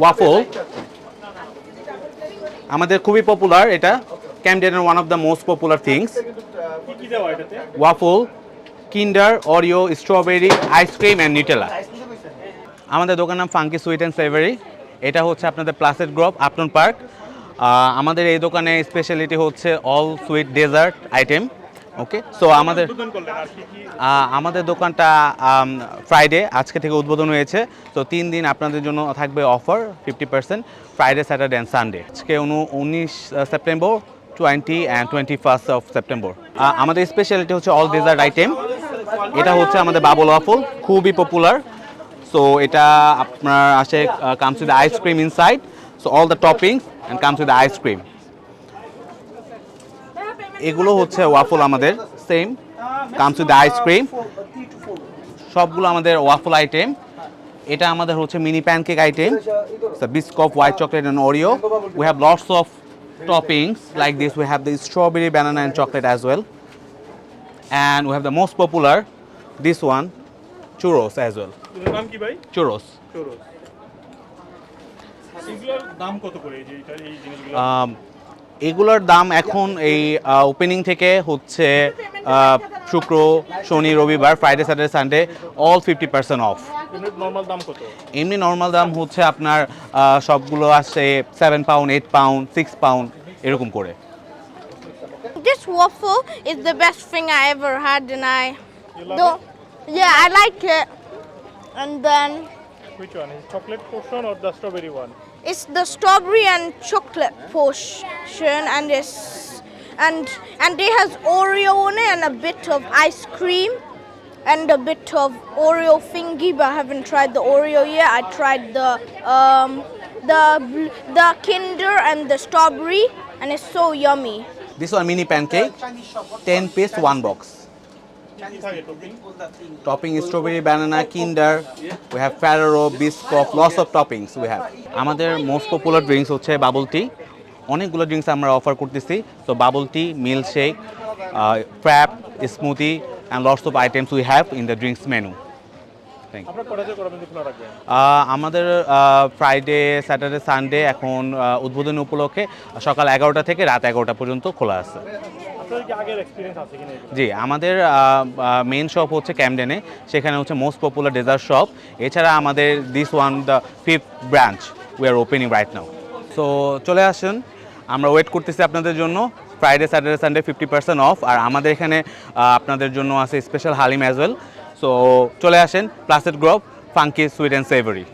Waffle আমাদের খুবই popular এটা। ক্যামডেনের one of the most popular things waffle Kinder Oreo strawberry ice cream and Nutella আমাদের দোকান নাম ফাঙ্কি সুইট অ্যান্ড ফ্লেভারি এটা হচ্ছে আপনাদের প্লাসেট গ্রুপ আপটন পার্ক আমাদের এই দোকানে স্পেশালিটি হচ্ছে all sweet dessert item okay so আমাদের আমাদের দোকানটা ফ্রাইডে আজকে থেকে উদ্বোধন হয়েছে। তো তিন দিন আপনাদের জন্য থাকবে offer fifty percent Friday Saturday and Sunday আজকে উনি, উনিশ September twenty and twenty first of September আমাদের স্পেশালিটি হচ্ছে অল ডেজার্ট আইটেম এটা হচ্ছে আমাদের বাবল ওয়াফল, খুবই পপুলার সো এটা আপনার আসে comes with ice cream inside so all the toppings and comes with ice cream এগুলো হচ্ছে ওয়াফল আমাদের সেম কামস উইথ আইসক্রিম সবগুলো আমাদের ওয়াফল আইটেম এটা আমাদের হচ্ছে mini pancake item Biscoff white chocolate and Oreo we have lots of toppings like this we have the strawberry banana and chocolate as well and we have the most popular this one churros as well churros churros দাম কত করে? এই জিনিসগুলো? এগুলোর দাম এখন এই opening থেকে হচ্ছে শুক্র শনি রবিবার Friday Saturday Sunday all fifty percent off এমনি নর্মাল দাম এমনি নর্মাল দাম হচ্ছে আপনার সবগুলো আসছে seven pound eight pound six pound এরকম করে This waffle is the best thing I ever had, and I You love don't. Yeah, I like it. And then Which one? Is chocolate portion or the strawberry one? It's the strawberry and chocolate portion, and it's and and it has Oreo on it and a bit of ice cream and a bit of Oreo thingy, but I haven't tried the Oreo yet. I tried the um, the the Kinder and the strawberry, and it's so yummy. This one mini pancake, ten piece, one box. Topping strawberry banana Kinder we have Ferrero Biscoff lots of toppings we have আমাদের most popular drinks হচ্ছে bubble tea অনেকগুলো drinks আমরা offer করতেছি। তো bubble tea milkshake frappe smoothie and lots of items we have in the drinks menu আমাদের Friday Saturday Sunday এখন ah, উদ্বোধনী উপলক্ষে সকাল এগারোটা থেকে রাত এগারোটা পর্যন্ত খোলা আছে। জি, আমাদের মেন শপ হচ্ছে ক্যামডেনে সেখানে হচ্ছে মোস্ট পপুলার ডেজার্ট শপ এছাড়া আমাদের this one the fifth branch we are opening right now so চলে আসুন। আমরা ওয়েট করতেছি আপনাদের জন্য। Friday Saturday Sunday fifty percent off আর আমাদের এখানে আপনাদের জন্য আছে special haleem as well so চলে আসেন। প্লাসেট group funky sweet and savoury